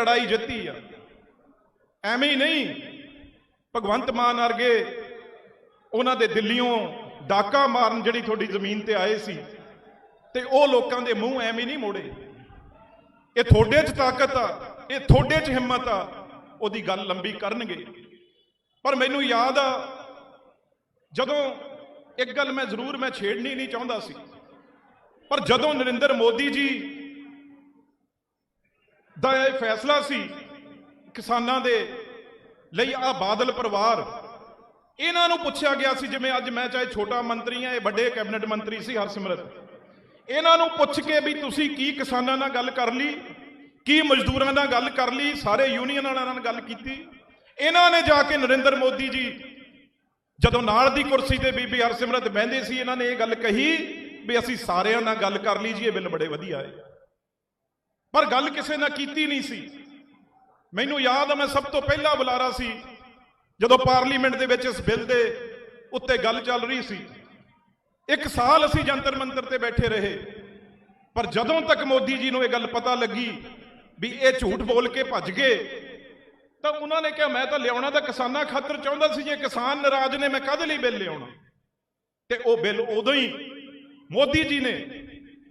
ਲੜਾਈ ਜਿੱਤੀ ਆ। ਐਵੇਂ ਹੀ ਨਹੀਂ। ਭਗਵੰਤ ਮਾਨ ਵਰਗੇ ਉਹਨਾਂ ਦੇ ਦਿੱਲੀੋਂ ਡਾਕਾ ਮਾਰਨ ਜਿਹੜੀ ਤੁਹਾਡੀ ਜ਼ਮੀਨ ਤੇ ਆਏ ਸੀ, ਤੇ ਉਹ ਲੋਕਾਂ ਦੇ ਮੂੰਹ ਐਵੇਂ ਨਹੀਂ ਮੋੜੇ। ਇਹ ਤੁਹਾਡੇ 'ਚ ਤਾਕਤ ਆ, ਇਹ ਤੁਹਾਡੇ 'ਚ ਹਿੰਮਤ ਆ, ਉਹਦੀ ਗੱਲ ਲੰਬੀ ਕਰਨਗੇ। ਪਰ ਮੈਨੂੰ ਯਾਦ ਆ, ਜਦੋਂ ਇੱਕ ਗੱਲ ਮੈਂ ਜ਼ਰੂਰ ਮੈਂ ਛੇੜਨੀ ਨਹੀਂ ਚਾਹੁੰਦਾ ਸੀ, ਪਰ ਜਦੋਂ ਨਰਿੰਦਰ ਮੋਦੀ ਜੀ ਦਾ ਇਹ ਫੈਸਲਾ ਸੀ ਕਿਸਾਨਾਂ ਦੇ ਲਈ ਆ ਬਾਦਲ ਪਰਿਵਾਰ। ਇਹਨਾਂ ਨੂੰ ਪੁੱਛਿਆ ਗਿਆ ਸੀ, ਜਿਵੇਂ ਅੱਜ ਮੈਂ ਚਾਹੇ ਛੋਟਾ ਮੰਤਰੀ ਆ ਇਹ ਵੱਡੇ ਕੈਬਨਿਟ ਮੰਤਰੀ ਸੀ ਹਰਸਿਮਰਤ। ਇਹਨਾਂ ਨੂੰ ਪੁੱਛ ਕੇ ਵੀ ਤੁਸੀਂ ਕੀ ਕਿਸਾਨਾਂ ਨਾਲ ਗੱਲ ਕਰ ਲਈ, ਕੀ ਮਜ਼ਦੂਰਾਂ ਨਾਲ ਗੱਲ ਕਰ ਲਈ, ਸਾਰੇ ਯੂਨੀਅਨ ਵਾਲਿਆਂ ਨਾਲ ਗੱਲ ਕੀਤੀ। ਇਹਨਾਂ ਨੇ ਜਾ ਕੇ ਨਰਿੰਦਰ ਮੋਦੀ ਜੀ ਜਦੋਂ ਨਾਲ ਦੀ ਕੁਰਸੀ ਤੇ ਬੀਬੀ ਹਰਸਿਮਰਤ ਬਹਿੰਦੇ ਸੀ, ਇਹਨਾਂ ਨੇ ਇਹ ਗੱਲ ਕਹੀ ਵੀ ਅਸੀਂ ਸਾਰਿਆਂ ਨਾਲ ਗੱਲ ਕਰ ਲਈ ਜੀ, ਇਹ ਬਿੱਲ ਬੜੇ ਵਧੀਆ ਹੈ ਪਰ ਗੱਲ ਕਿਸੇ ਨਾਲ ਕੀਤੀ ਨਹੀਂ ਸੀ। ਮੈਨੂੰ ਯਾਦ ਆ, ਮੈਂ ਸਭ ਤੋਂ ਪਹਿਲਾ ਬੁਲਾਰਾ ਸੀ, ਜਦੋਂ ਪਾਰਲੀਮੈਂਟ ਦੇ ਵਿੱਚ ਇਸ ਬਿੱਲ ਦੇ ਉੱਤੇ ਗੱਲ ਚੱਲ ਰਹੀ ਸੀ। ਇੱਕ ਸਾਲ ਅਸੀਂ ਜੰਤਰ ਮੰਤਰ ਤੇ ਬੈਠੇ ਰਹੇ, ਪਰ ਜਦੋਂ ਤੱਕ ਮੋਦੀ ਜੀ ਨੂੰ ਇਹ ਗੱਲ ਪਤਾ ਲੱਗੀ ਵੀ ਇਹ ਝੂਠ ਬੋਲ ਕੇ ਭੱਜ ਗਏ, ਤਾਂ ਉਹਨਾਂ ਨੇ ਕਿਹਾ, ਮੈਂ ਤਾਂ ਲਿਆਉਣਾ ਤਾਂ ਕਿਸਾਨਾਂ ਖਾਤਰ ਚਾਹੁੰਦਾ ਸੀ ਜੇ ਕਿਸਾਨ ਨਾਰਾਜ਼ ਨੇ, ਮੈਂ ਕਾਹਦੇ ਲਈ ਬਿੱਲ ਲਿਆਉਣਾ? ਤੇ ਉਹ ਬਿੱਲ ਉਦੋਂ ਹੀ ਮੋਦੀ ਜੀ ਨੇ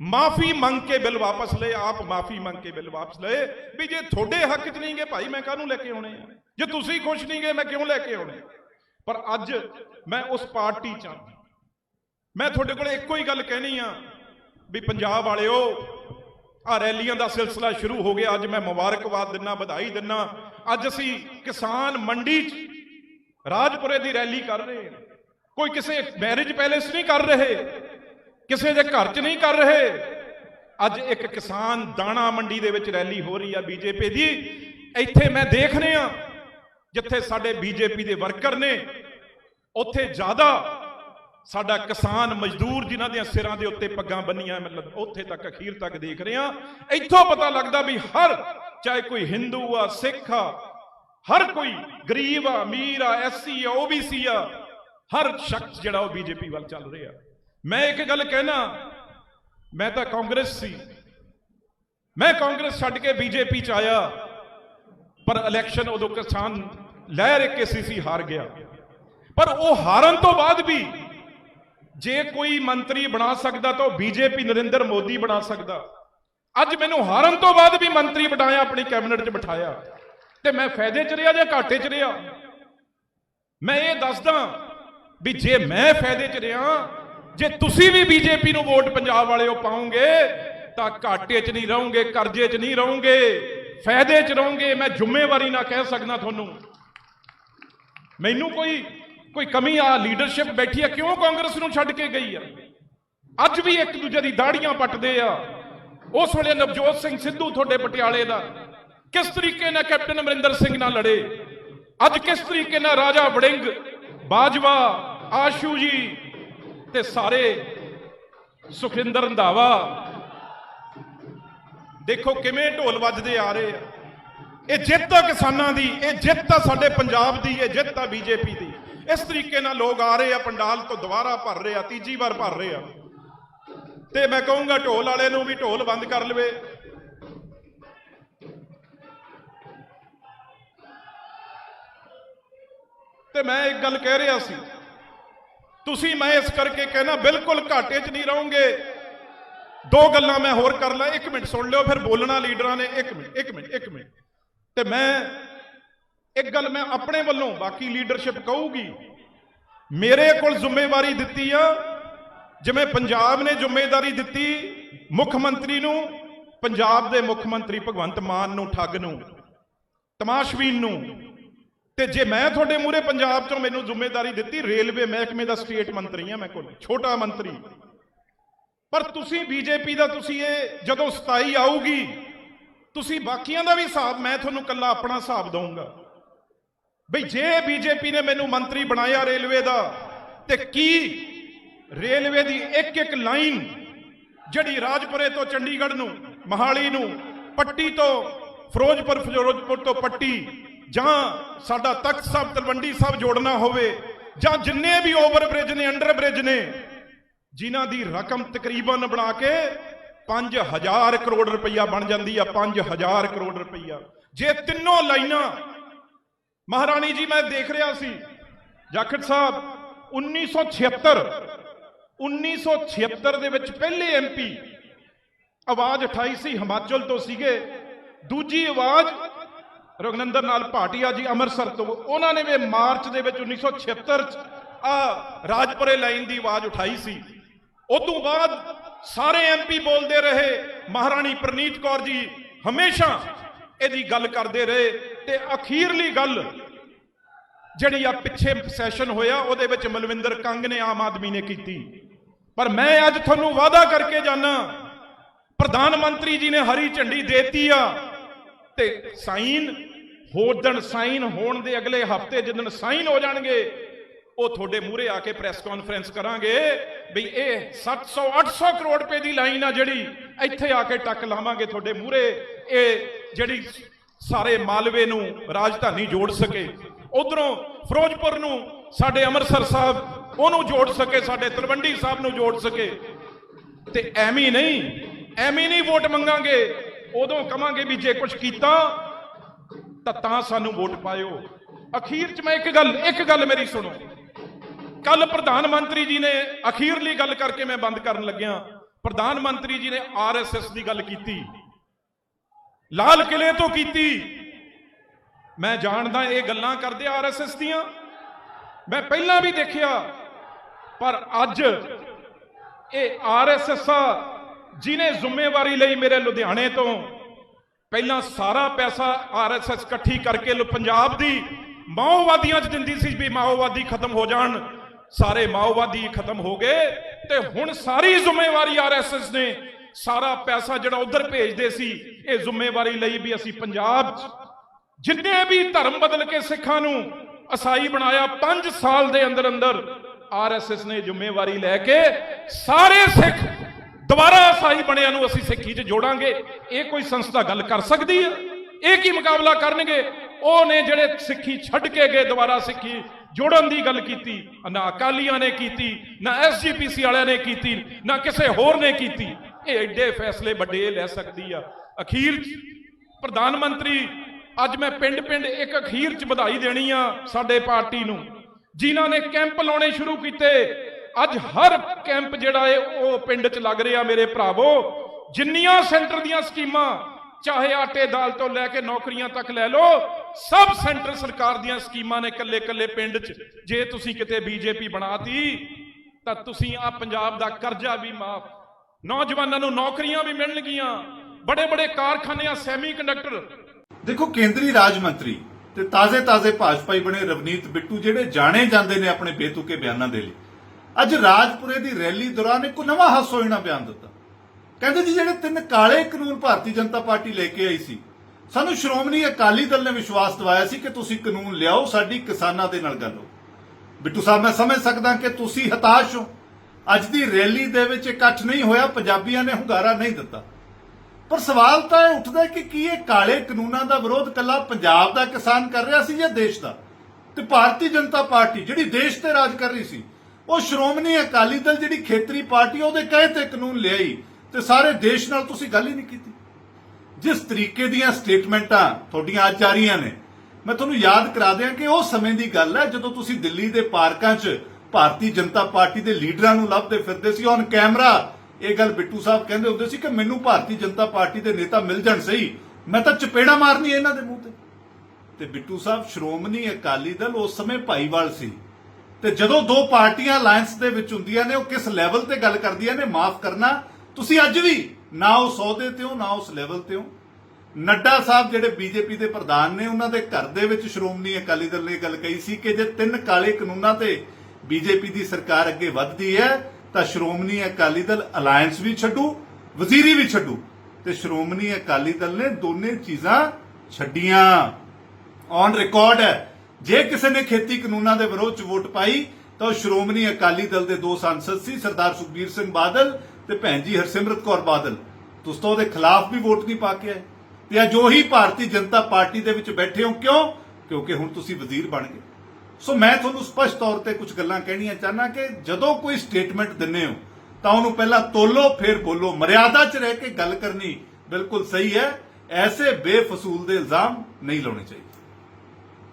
ਮਾਫੀ ਮੰਗ ਕੇ ਬਿੱਲ ਵਾਪਸ ਲਏ, ਆਪ ਮਾਫੀ ਮੰਗ ਕੇ ਬਿੱਲ ਵਾਪਸ ਲਏ ਵੀ ਜੇ ਤੁਹਾਡੇ ਹੱਕ 'ਚ ਨਹੀਂ ਗਏ ਭਾਈ ਮੈਂ ਕਾਹਨੂੰ ਲੈ ਕੇ ਆਉਣੇ ਆ? ਜੇ ਤੁਸੀਂ ਖੁਸ਼ ਨਹੀਂ ਗਏ ਮੈਂ ਕਿਉਂ ਲੈ ਕੇ ਆਉਣੇ ਪਰ ਅੱਜ ਮੈਂ ਉਸ ਪਾਰਟੀ 'ਚ ਹਾਂ। ਮੈਂ ਤੁਹਾਡੇ ਕੋਲ ਇੱਕੋ ਹੀ ਗੱਲ ਕਹਿਣੀ ਆ ਵੀ ਪੰਜਾਬ ਵਾਲਿਓ ਆ ਰੈਲੀਆਂ ਦਾ ਸਿਲਸਿਲਾ ਸ਼ੁਰੂ ਹੋ ਗਿਆ, ਅੱਜ ਮੈਂ ਮੁਬਾਰਕਬਾਦ ਦਿੰਨਾ, ਵਧਾਈ ਦਿੰਨਾ। ਅੱਜ ਅਸੀਂ ਕਿਸਾਨ ਮੰਡੀ 'ਚ ਰਾਜਪੁਰੇ ਦੀ ਰੈਲੀ ਕਰ ਰਹੇ ਹਾਂ। ਕੋਈ ਕਿਸੇ ਮੈਰਿਜ ਪੈਲੇਸ ਨਹੀਂ ਕਰ ਰਹੇ। ਕਿਸੇ ਦੇ ਘਰ 'ਚ ਨਹੀਂ ਕਰ ਰਹੇ। ਅੱਜ ਇੱਕ ਕਿਸਾਨ ਦਾਣਾ ਮੰਡੀ ਦੇ ਵਿੱਚ ਰੈਲੀ ਹੋ ਰਹੀ ਆ ਬੀਜੇਪੀ ਦੀ। ਇੱਥੇ ਮੈਂ ਦੇਖ ਰਿਹਾ ਜਿੱਥੇ ਸਾਡੇ ਬੀਜੇਪੀ ਦੇ ਵਰਕਰ ਨੇ, ਉੱਥੇ ਜ਼ਿਆਦਾ ਸਾਡਾ ਕਿਸਾਨ ਮਜ਼ਦੂਰ ਜਿਨ੍ਹਾਂ ਦੇ ਸਿਰਾਂ ਦੇ ਉੱਤੇ ਪੱਗਾਂ ਬੰਨੀਆਂ, ਮਤਲਬ ਉੱਥੇ ਤੱਕ, ਅਖੀਰ ਤੱਕ ਦੇਖ ਰਿਹਾ। ਇੱਥੋਂ ਪਤਾ ਲੱਗਦਾ ਵੀ ਹਰ, ਚਾਹੇ ਕੋਈ ਹਿੰਦੂ ਆ ਸਿੱਖ ਆ, ਹਰ ਕੋਈ ਗਰੀਬ ਆ, ਅਮੀਰ ਆ ਐਸਸੀ ਆ ਓਬੀਸੀ ਆ, ਹਰ ਸ਼ਖਸ ਜਿਹੜਾ ਉਹ ਬੀਜੇਪੀ ਵੱਲ ਚੱਲ ਰਿਹਾ। ਮੈਂ ਇੱਕ ਗੱਲ ਕਹਿਣਾ, ਮੈਂ ਤਾਂ ਕਾਂਗਰਸ ਸੀ। ਮੈਂ ਕਾਂਗਰਸ ਛੱਡ ਕੇ ਬੀਜੇਪੀ ਚ ਆਇਆ, ਪਰ ਇਲੈਕਸ਼ਨ ਉਦੋਂ ਕਿਸਾਨ ਲਹਿਰ ਇੱਕ ਸੀ, ਹਾਰ ਗਿਆ। ਪਰ ਉਹ ਹਾਰਨ ਤੋਂ ਬਾਅਦ ਵੀ ਜੇ ਕੋਈ ਮੰਤਰੀ ਬਣਾ ਸਕਦਾ ਤਾਂ ਉਹ ਬੀਜੇਪੀ ਨਰਿੰਦਰ ਮੋਦੀ ਬਣਾ ਸਕਦਾ। ਅੱਜ ਮੈਨੂੰ ਹਾਰਨ ਤੋਂ ਬਾਅਦ ਵੀ ਮੰਤਰੀ ਬਣਾਇਆ, ਆਪਣੀ ਕੈਬਨਿਟ 'ਚ ਬਿਠਾਇਆ। ਤੇ ਮੈਂ ਫਾਇਦੇ 'ਚ ਰਿਹਾ ਜਾਂ ਘਾਟੇ 'ਚ ਰਿਹਾ? ਮੈਂ ਇਹ ਦੱਸਦਾ ਵੀ ਜੇ ਮੈਂ ਫਾਇਦੇ 'ਚ ਰਿਹਾ ਜੇ ਤੁਸੀਂ ਵੀ ਬੀਜੇਪੀ ਨੂੰ ਵੋਟ ਪੰਜਾਬ ਵਾਲਿਓ ਪਾਉਂਗੇ, ਤਾਂ ਘਾਟੇ 'ਚ ਨਹੀਂ ਰਹੋਗੇ, ਕਰਜ਼ੇ 'ਚ ਨਹੀਂ ਰਹੋਗੇ, ਫਾਇਦੇ 'ਚ ਰਹੋਗੇ, ਮੈਂ ਜ਼ਿੰਮੇਵਾਰੀ ਨਾਲ ਕਹਿ ਸਕਦਾ ਤੁਹਾਨੂੰ। ਮੈਨੂੰ ਕੋਈ ਕੋਈ ਕਮੀ ਆ ਲੀਡਰਸ਼ਿਪ ਬੈਠੀ ਆ, ਕਿਉਂ ਕਾਂਗਰਸ ਨੂੰ ਛੱਡ ਕੇ ਗਈ ਆ? ਅੱਜ ਵੀ ਇੱਕ ਦੂਜੇ ਦੀ ਦਾੜੀਆਂ ਪੱਟਦੇ ਆ। ਉਸ ਵੇਲੇ ਨਵਜੋਤ ਸਿੰਘ ਸਿੱਧੂ ਤੁਹਾਡੇ ਪਟਿਆਲੇ ਦਾ। ਕਿਸ ਤਰੀਕੇ ਨਾਲ ਕੈਪਟਨ ਅਮਰਿੰਦਰ ਸਿੰਘ ਨਾਲ ਲੜੇ? ਅੱਜ ਕਿਸ ਤਰੀਕੇ ਨਾਲ ਰਾਜਾ ਵੜਿੰਗ, ਬਾਜਵਾ, ਆਸ਼ੂ ਜੀ ਤੇ ਸਾਰੇ ਸੁਖਿੰਦਰ ਰੰਧਾਵਾ। ਦੇਖੋ ਕਿਵੇਂ ਢੋਲ ਵੱਜਦੇ ਆ ਰਹੇ ਆ। ਇਹ ਜਿੱਤ ਆ ਕਿਸਾਨਾਂ ਦੀ, ਇਹ ਜਿੱਤ ਆ ਸਾਡੇ ਪੰਜਾਬ ਦੀ, ਇਹ ਜਿੱਤ ਆ ਬੀਜੇਪੀ ਦੀ। ਇਸ ਤਰੀਕੇ ਨਾਲ ਲੋਕ ਆ ਰਹੇ ਆ, ਪੰਡਾਲ ਤੋਂ ਦੁਬਾਰਾ ਭਰ ਰਹੇ ਆ, ਤੀਜੀ ਵਾਰ ਭਰ ਰਹੇ ਆ। ਤੇ ਮੈਂ ਕਹੂੰਗਾ ਢੋਲ ਵਾਲੇ ਨੂੰ ਵੀ ਢੋਲ ਬੰਦ ਕਰ ਲਵੇ। ਤੇ ਮੈਂ ਇੱਕ ਗੱਲ ਕਹਿ ਰਿਹਾ ਸੀ ਤੁਸੀਂ ਮੈਂ ਇਸ ਕਰਕੇ ਕਹਿਣਾ ਬਿਲਕੁਲ ਘਾਟੇ 'ਚ ਨਹੀਂ ਰਹੋਗੇ। ਦੋ ਗੱਲਾਂ ਮੈਂ ਹੋਰ ਕਰ ਲਾਂ, ਇੱਕ ਮਿੰਟ ਸੁਣ ਲਿਓ, ਫਿਰ ਬੋਲਣਾ ਲੀਡਰਾਂ ਨੇ, ਇੱਕ ਮਿੰਟ ਇੱਕ ਮਿੰਟ ਇੱਕ ਮਿੰਟ। ਤੇ ਮੈਂ ਇੱਕ ਗੱਲ ਮੈਂ ਆਪਣੇ ਵੱਲੋਂ ਬਾਕੀ ਲੀਡਰਸ਼ਿਪ ਕਹੂਗੀ। ਮੇਰੇ ਕੋਲ ਜ਼ਿੰਮੇਵਾਰੀ ਦਿੱਤੀ ਆ, ਜਿਵੇਂ ਪੰਜਾਬ ਨੇ ਜ਼ਿੰਮੇਵਾਰੀ ਦਿੱਤੀ ਮੁੱਖ ਮੰਤਰੀ ਨੂੰ, ਪੰਜਾਬ ਦੇ ਮੁੱਖ ਮੰਤਰੀ ਭਗਵੰਤ ਮਾਨ ਨੂੰ, ਠੱਗ ਨੂੰ ਤਮਾਸ਼ਵੀਨ ਨੂੰ ਤੇ ਜੇ ਮੈਂ ਤੁਹਾਡੇ ਮੂਹਰੇ ਪੰਜਾਬ ਚੋਂ ਮੈਨੂੰ ਜ਼ਿੰਮੇਵਾਰੀ ਦਿੱਤੀ, ਰੇਲਵੇ ਮਹਿਕਮੇ ਦਾ ਸਟੇਟ ਮੰਤਰੀ ਆ ਮੈਂ ਕੋਲ ਛੋਟਾ ਮੰਤਰੀ। ਪਰ ਤੁਸੀਂ ਬੀਜੇਪੀ ਦਾ, ਤੁਸੀਂ ਇਹ ਜਦੋਂ 27 ਆਊਗੀ, ਤੁਸੀਂ ਬਾਕੀਆਂ ਦਾ ਵੀ ਹਿਸਾਬ, ਮੈਂ ਤੁਹਾਨੂੰ ਕੱਲਾ ਆਪਣਾ ਹਿਸਾਬ ਦਊਂਗਾ। ਬਈ ਜੇ ਬੀਜੇਪੀ ਨੇ ਮੈਨੂੰ ਮੰਤਰੀ ਬਣਾਇਆ ਰੇਲਵੇ ਦਾ, ਤੇ ਕੀ ਰੇਲਵੇ ਦੀ ਇੱਕ ਇੱਕ ਲਾਈਨ ਜਿਹੜੀ ਰਾਜਪੁਰੇ ਤੋਂ ਚੰਡੀਗੜ੍ਹ ਨੂੰ, ਮਹਾਲੀ ਨੂੰ, ਪੱਟੀ ਤੋਂ, ਫਿਰੋਜ਼ਪੁਰ ਫਿਰੋਜ਼ਪੁਰ ਤੋਂ ਪੱਟੀ ਜਾਂ ਸਾਡਾ ਤਖਤ ਸਾਹਿਬ, ਤਲਵੰਡੀ ਸਾਹਿਬ ਜੋੜਨਾ ਹੋਵੇ, ਜਾਂ ਜਿੰਨੇ ਵੀ ਓਵਰ ਬ੍ਰਿਜ ਨੇ ਅੰਡਰ ਬ੍ਰਿਜ ਨੇ, ਜਿਨ੍ਹਾਂ ਦੀ ਰਕਮ ਤਕਰੀਬਨ ਬਣਾ ਕੇ 5000 ਕਰੋੜ ਰੁਪਈਆ ਬਣ ਜਾਂਦੀ ਆ 5000 ਕਰੋੜ ਰੁਪਈਆ। ਜੇ ਤਿੰਨੋਂ ਲਾਈਨਾਂ, ਮਹਾਰਾਣੀ ਜੀ, ਮੈਂ ਦੇਖ ਰਿਹਾ ਸੀ, ਜਾਖੜ ਸਾਹਿਬ 1976 1976 ਦੇ ਵਿੱਚ ਪਹਿਲੇ ਐਮਪੀ ਆਵਾਜ਼ ਉਠਾਈ ਸੀ, ਹਿਮਾਚਲ ਤੋਂ ਸੀਗੇ। ਦੂਜੀ ਆਵਾਜ਼ ਰਗਨੰਦਰ ਨਾਲ ਭਾਟੀਆ ਜੀ ਅੰਮ੍ਰਿਤਸਰ ਤੋਂ, ਉਹਨਾਂ ਨੇ ਵੀ ਮਾਰਚ ਦੇ ਵਿੱਚ 1976 ਚ ਆ ਰਾਜਪੁਰੇ ਲਾਈਨ ਦੀ ਆਵਾਜ਼ ਉਠਾਈ ਸੀ। ਉਸ ਤੋਂ ਬਾਅਦ ਸਾਰੇ ਐਮਪੀ ਬੋਲਦੇ ਰਹੇ, ਮਹਾਰਾਣੀ ਪ੍ਰਨੀਤ ਕੌਰ ਜੀ ਹਮੇਸ਼ਾ ਇਹਦੀ ਗੱਲ ਕਰਦੇ ਰਹੇ ਤੇ ਅਖੀਰਲੀ ਗੱਲ ਜਿਹੜੀ ਆ ਪਿੱਛੇ ਸੈਸ਼ਨ ਹੋਇਆ, ਉਹਦੇ ਵਿੱਚ ਮਲਵਿੰਦਰ ਕੰਗ ਨੇ ਆਮ ਆਦਮੀ ਨੇ ਕੀਤੀ। ਪਰ ਮੈਂ ਅੱਜ ਤੁਹਾਨੂੰ ਵਾਅਦਾ ਕਰਕੇ ਜਾਣਾ ਪ੍ਰਧਾਨ ਮੰਤਰੀ ਜੀ ਨੇ ਹਰੀ ਝੰਡੀ ਦੇਤੀ ਆ ਤੇ ਸਾਈਨ ਹੋਦਣ ਸਾਈਨ ਹੋਣ ਦੇ ਅਗਲੇ ਹਫ਼ਤੇ ਜਿੱਦਣ ਸਾਈਨ ਹੋ ਜਾਣਗੇ, ਉਹ ਤੁਹਾਡੇ ਮੂਹਰੇ ਆ ਕੇ ਪ੍ਰੈਸ ਕਾਨਫਰੰਸ ਕਰਾਂਗੇ ਵੀ ਇਹ 700 800 ਕਰੋੜ ਰੁਪਏ ਦੀ ਲਾਈਨ ਆ ਜਿਹੜੀ ਇੱਥੇ ਆ ਕੇ ਟੱਕ ਲਾਵਾਂਗੇ ਤੁਹਾਡੇ ਮੂਹਰੇ। ਇਹ ਜਿਹੜੀ ਸਾਰੇ ਮਾਲਵੇ ਨੂੰ ਰਾਜਧਾਨੀ ਜੋੜ ਸਕੇ, ਉਧਰੋਂ ਫਿਰੋਜ਼ਪੁਰ ਨੂੰ ਸਾਡੇ ਅੰਮ੍ਰਿਤਸਰ ਸਾਹਿਬ, ਉਹਨੂੰ ਜੋੜ ਸਕੇ, ਸਾਡੇ ਤਲਵੰਡੀ ਸਾਹਿਬ ਨੂੰ ਜੋੜ ਸਕੇ। ਤੇ ਐਵੇਂ ਨਹੀਂ ਐਵੇਂ ਨਹੀਂ ਵੋਟ ਮੰਗਾਂਗੇ, ਉਦੋਂ ਕਵਾਂਗੇ ਵੀ ਜੇ ਕੁਝ ਕੀਤਾ ਤਾਂ ਤਾਂ ਸਾਨੂੰ ਵੋਟ ਪਾਇਓ। ਅਖੀਰ ਚ ਮੈਂ ਇੱਕ ਗੱਲ ਇੱਕ ਗੱਲ ਮੇਰੀ ਸੁਣੋ। ਕੱਲ ਪ੍ਰਧਾਨ ਮੰਤਰੀ ਜੀ ਨੇ ਅਖੀਰਲੀ ਗੱਲ ਕਰਕੇ ਮੈਂ ਬੰਦ ਕਰਨ ਲੱਗਿਆ। ਪ੍ਰਧਾਨ ਮੰਤਰੀ ਜੀ ਨੇ ਆਰਐਸਐਸ ਦੀ ਗੱਲ ਕੀਤੀ। ਲਾਲ ਕਿਲੇ ਤੋਂ ਕੀਤੀ। ਮੈਂ ਜਾਣਦਾ ਇਹ ਗੱਲਾਂ ਕਰਦੇ ਆਰਐਸਐਸ ਦੀਆਂ। ਮੈਂ ਪਹਿਲਾਂ ਵੀ ਦੇਖਿਆ, ਪਰ ਅੱਜ ਇਹ ਆਰਐਸਐਸ ਜਿਹਨੇ ਜ਼ਿੰਮੇਵਾਰੀ ਲਈ ਮੇਰੇ ਲੁਧਿਆਣੇ ਤੋਂ ਪਹਿਲਾਂ ਸਾਰਾ ਪੈਸਾ ਆਰਐਸਐਸ ਇਕੱਠੀ ਕਰਕੇ ਪੰਜਾਬ ਦੀ ਮਾਓਵਾਦੀਆਂ 'ਚ ਦਿੰਦੀ ਸੀ ਵੀ ਮਾਓਵਾਦੀ ਖਤਮ ਹੋ ਜਾਣ। ਸਾਰੇ ਮਾਓਵਾਦੀ ਖਤਮ ਹੋ ਗਏ ਤੇ ਹੁਣ ਸਾਰੀ ਜ਼ਿੰਮੇਵਾਰੀ ਆਰਐਸਐਸ ਨੇ ਸਾਰਾ ਪੈਸਾ ਜਿਹੜਾ ਉਧਰ ਭੇਜਦੇ ਸੀ, ਇਹ ਜ਼ਿੰਮੇਵਾਰੀ ਲਈ ਵੀ ਅਸੀਂ ਪੰਜਾਬ 'ਚ ਜਿੰਨੇ ਵੀ ਧਰਮ ਬਦਲ ਕੇ ਸਿੱਖਾਂ ਨੂੰ ਅਸਾਈ ਬਣਾਇਆ 5 ਸਾਲ ਦੇ ਅੰਦਰ ਅੰਦਰ ਆਰਐਸਐਸ ਨੇ ਜ਼ਿੰਮੇਵਾਰੀ ਲੈ ਕੇ ਸਾਰੇ ਸਿੱਖ ਦੁਬਾਰਾ ਅਸਾਈ ਬਣਿਆ ਨੂੰ ਅਸੀਂ ਸਿੱਖੀ 'ਚ ਜੋੜਾਂਗੇ। ਇਹ ਕੋਈ ਸੰਸਥਾ ਗੱਲ ਕਰ ਸਕਦੀ ਹੈ? ਇਹ ਕੀ ਮੁਕਾਬਲਾ ਕਰਨਗੇ? ਉਹ ਨੇ ਜਿਹੜੇ ਸਿੱਖੀ ਛੱਡ ਕੇ ਗਏ, ਦੁਬਾਰਾ ਸਿੱਖੀ ਜੋੜਨ ਦੀ ਗੱਲ ਕੀਤੀ, ਨਾ ਅਕਾਲੀਆਂ ਨੇ ਕੀਤੀ, ਨਾ ਐਸਜੀਪੀਸੀ ਵਾਲਿਆਂ ਨੇ ਕੀਤੀ, ਨਾ ਕਿਸੇ ਹੋਰ ਨੇ ਕੀਤੀ। ਇਹ ਐਡੇ ਫੈਸਲੇ ਵੱਡੇ ਲੈ ਸਕਦੀ ਆ। ਅਖੀਰ ਪ੍ਰਧਾਨ ਮੰਤਰੀ, ਅੱਜ ਮੈਂ ਪਿੰਡ-ਪਿੰਡ ਇੱਕ ਅਖੀਰ 'ਚ ਵਧਾਈ ਦੇਣੀ ਆ ਸਾਡੇ ਪਾਰਟੀ ਨੂੰ। ਜਿਨ੍ਹਾਂ ਨੇ ਕੈਂਪ ਲਾਉਣੇ ਸ਼ੁਰੂ ਕੀਤੇ ਅੱਜ ਹਰ ਕੈਂਪ ਜਿਹੜਾ ਹੈ ਉਹ ਪਿੰਡ 'ਚ ਲੱਗ ਰਿਹਾ ਮੇਰੇ ਭਰਾਵੋ। ਜਿੰਨੀਆਂ ਸੈਂਟਰ ਦੀਆਂ ਸਕੀਮਾਂ, ਚਾਹੇ ਆਟੇ ਦਾਲ ਤੋਂ ਲੈ ਕੇ ਨੌਕਰੀਆਂ ਤੱਕ ਲੈ ਲਓ, ਸਭ ਸੈਂਟਰ ਸਰਕਾਰ ਦੀਆਂ ਸਕੀਮਾਂ ਨੇ ਕੱਲੇ-ਕੱਲੇ ਪਿੰਡ 'ਚ। ਜੇ ਤੁਸੀਂ ਕਿਤੇ ਬੀਜੇਪੀ ਬਣਾਤੀ, ਤਾਂ ਤੁਸੀਂ ਆ ਪੰਜਾਬ ਦਾ ਕਰਜ਼ਾ ਵੀ ਮਾਫ। ਨੌਜਵਾਨਾਂ ਨੂੰ ਨੌਕਰੀਆਂ ਵੀ ਮਿਲਣਗੀਆਂ। ਬੜੇ-ਬੜੇ ਕਾਰਖਾਨਿਆਂ ਸੈਮੀ ਕੰਡਕਟਰ ਦੇਖੋ, ਕੇਂਦਰੀ ਰਾਜ ਮੰਤਰੀ ਤੇ ਤਾਜ਼ੇ-ਤਾਜ਼ੇ ਭਾਜਪਾਈ ਬਣੇ ਰਵਨੀਤ ਬਿੱਟੂ ਜਿਹੜੇ ਜਾਣੇ ਜਾਂਦੇ ਨੇ ਆਪਣੇ ਬੇਤੁਕੇ ਬਿਆਨਾਂ ਦੇ ਲਈ। ਅੱਜ ਰਾਜਪੁਰੇ ਦੀ ਰੈਲੀ ਦੌਰਾਨ ਇੱਕ ਨਵਾਂ ਹਾਸੋਹੀਣਾ ਬਿਆਨ ਦਿੱਤਾ। ਕਹਿੰਦੇ ਜੀ, ਜਿਹੜੇ ਤਿੰਨ ਕਾਲੇ ਕਾਨੂੰਨ ਭਾਰਤੀ ਜਨਤਾ ਪਾਰਟੀ ਲੈ ਕੇ ਆਈ ਸੀ, ਸਾਨੂੰ ਸ਼੍ਰੋਮਣੀ ਅਕਾਲੀ ਦਲ ਨੇ ਵਿਸ਼ਵਾਸ ਦਿਵਾਇਆ ਸੀ ਕਿ ਤੁਸੀਂ ਕਾਨੂੰਨ ਲਿਆਓ, ਸਾਡੀ ਕਿਸਾਨਾਂ ਦੇ ਨਾਲ ਗੱਲ ਹੋ। ਬਿੱਟੂ ਸਾਹਿਬ, ਮੈਂ ਸਮਝ ਸਕਦਾ ਕਿ ਤੁਸੀਂ ਹਤਾਸ਼ ਹੋ। ਅੱਜ ਦੀ ਰੈਲੀ ਦੇ ਵਿੱਚ ਇਕੱਠ ਨਹੀਂ ਹੋਇਆ, ਪੰਜਾਬੀਆਂ ਨੇ ਹੁੰਗਾਰਾ ਨਹੀਂ ਦਿੱਤਾ। ਪਰ ਸਵਾਲ ਤਾਂ ਇਹ ਉੱਠਦਾ ਕਿ ਕੀ ਇਹ ਕਾਲੇ ਕਾਨੂੰਨਾਂ ਦਾ ਵਿਰੋਧ ਕੱਲਾ ਪੰਜਾਬ ਦਾ ਕਿਸਾਨ ਕਰ ਰਿਹਾ ਸੀ ਜਾਂ ਦੇਸ਼ ਦਾ? ਤੇ ਭਾਰਤੀ ਜਨਤਾ ਪਾਰਟੀ, ਜਿਹੜੀ ਦੇਸ਼ ਤੇ ਰਾਜ ਕਰ ਰਹੀ ਸੀ ਉਹ ਸ਼੍ਰੋਮਣੀ ਅਕਾਲੀ ਦਲ ਜਿਹੜੀ ਖੇਤਰੀ ਪਾਰਟੀ ਉਹਦੇ ਕਹੇ ਤੇ ਕਾਨੂੰਨ ਲਿਆਈ ਤੇ ਸਾਰੇ ਦੇਸ਼ ਨਾਲ ਤੁਸੀਂ ਗੱਲ ਹੀ ਨਹੀਂ ਕੀਤੀ। ਜਿਸ ਤਰੀਕੇ ਦੀਆਂ ਸਟੇਟਮੈਂਟਾਂ ਤੁਹਾਡੀਆਂ ਅੱਜ ਆ ਰਹੀਆਂ ਨੇ, ਮੈਂ ਤੁਹਾਨੂੰ ਯਾਦ ਕਰਾ ਦਿਆਂ ਕਿ ਉਹ ਸਮੇਂ ਦੀ ਗੱਲ ਹੈ ਜਦੋਂ ਤੁਸੀਂ ਦਿੱਲੀ ਦੇ ਪਾਰਕਾਂ 'ਚ ਭਾਰਤੀ ਜਨਤਾ ਪਾਰਟੀ ਦੇ ਲੀਡਰਾਂ ਨੂੰ ਲੱਭਦੇ ਫਿਰਦੇ ਸੀ। ਔਨ ਕੈਮਰਾ ਇਹ ਗੱਲ ਬਿੱਟੂ ਸਾਹਿਬ ਕਹਿੰਦੇ ਹੁੰਦੇ ਸੀ ਕਿ ਮੈਨੂੰ ਭਾਰਤੀ ਜਨਤਾ ਪਾਰਟੀ ਦੇ ਨੇਤਾ ਮਿਲ ਜਾਣ ਸਹੀ। ਮੈਂ ਤਾਂ ਚਪੇੜਾ ਮਾਰਨੀ ਇਹਨਾਂ ਦੇ ਮੂੰਹ ਤੇ। ਤੇ ਬਿੱਟੂ ਸਾਹਿਬ, ਸ਼੍ਰੋਮਣੀ ਅਕਾਲੀ ਦਲ ਉਸ ਸਮੇਂ ਭਾਈਵਾਲ ਸੀ। ਤੇ ਜਦੋਂ ਦੋ ਪਾਰਟੀਆਂ ਅਲਾਈਅੰਸ ਦੇ ਵਿੱਚ ਹੁੰਦੀਆਂ ਨੇ, ਉਹ ਕਿਸ ਲੈਵਲ ਤੇ ਗੱਲ ਕਰਦੀਆਂ ਨੇ, ਮਾਫ ਕਰਨਾ। ਤੁਸੀਂ ਅੱਜ ਵੀ ਨਾ ਉਹ ਸੌਦੇ ਤੇ ਹੋ, ਨਾ ਉਸ ਲੈਵਲ ਤੇ ਹੋ। ਨੱਡਾ ਸਾਹਿਬ ਜਿਹੜੇ ਬੀਜੇਪੀ ਦੇ ਪ੍ਰਧਾਨ ਨੇ, ਉਹਨਾਂ ਦੇ ਘਰ ਦੇ ਵਿੱਚ ਸ਼੍ਰੋਮਣੀ ਅਕਾਲੀ ਦਲ ਨੇ ਇਹ ਗੱਲ ਕਹੀ ਸੀ ਕਿ ਜੇ ਤਿੰਨ ਕਾਲੇ ਕਾਨੂੰਨਾਂ ਤੇ ਬੀਜੇਪੀ ਦੀ ਸਰਕਾਰ ਅੱਗੇ ਵੱਧਦੀ ਹੈ, ਤਾਂ ਸ਼੍ਰੋਮਣੀ ਅਕਾਲੀ ਦਲ ਅਲਾਈਅੰਸ ਵੀ ਛੱਡੂ, ਵਜ਼ੀਰੀ ਵੀ ਛੱਡੂ। ਤੇ ਸ਼੍ਰੋਮਣੀ ਅਕਾਲੀ ਦਲ ਨੇ ਦੋਨੇ ਚੀਜ਼ਾਂ ਛੱਡੀਆਂ। ਔਨ ਰਿਕਾਰਡ ਹੈ। ਜੇ ਕਿਸੇ ਨੇ ਖੇਤੀ ਕਾਨੂੰਨਾਂ ਦੇ ਵਿਰੋਧ ਚ ਵੋਟ ਪਾਈ, ਤਾਂ ਉਹ ਸ਼੍ਰੋਮਣੀ ਅਕਾਲੀ ਦਲ ਦੇ ਦੋ ਸੰਸਦ ਸੀ, ਸਰਦਾਰ ਸੁਖਬੀਰ ਸਿੰਘ ਬਾਦਲ ਤੇ ਭੈਣ ਜੀ ਹਰਸਿਮਰਤ ਕੌਰ ਬਾਦਲ। ਤੁਸੀਂ ਤਾਂ ਉਹਦੇ ਖਿਲਾਫ ਵੀ ਵੋਟ ਨਹੀਂ ਪਾ ਕੇ ਆਏ। ਤੇ ਅੱਜ ਉਹੀ ਭਾਰਤੀ ਜਨਤਾ ਪਾਰਟੀ ਦੇ ਵਿੱਚ ਬੈਠੇ ਹੋ ਕਿਉਂ? ਕਿਉਂਕਿ ਹੁਣ ਤੁਸੀਂ ਵਜ਼ੀਰ ਬਣ ਗਏ। ਸੋ ਮੈਂ ਤੁਹਾਨੂੰ ਸਪਸ਼ਟ ਤੌਰ ਤੇ ਕੁਝ ਗੱਲਾਂ ਕਹਿਣੀਆਂ ਚਾਹਨਾ ਕਿ ਜਦੋਂ ਕੋਈ ਸਟੇਟਮੈਂਟ ਦਿੰਨੇ ਹੋ, ਤਾਂ ਉਹਨੂੰ ਪਹਿਲਾਂ ਤੋਲੋ, ਫਿਰ ਬੋਲੋ। ਮਰਿਆਦਾ 'ਚ ਰਹਿ ਕੇ ਗੱਲ ਕਰਨੀ ਬਿਲਕੁਲ ਸਹੀ ਹੈ। ਐਸੇ ਬੇਫਸੂਲ ਦੇ ਇਲਜ਼ਾਮ ਨਹੀਂ ਲਾਉਣੇ ਚਾਹੀਦੇ।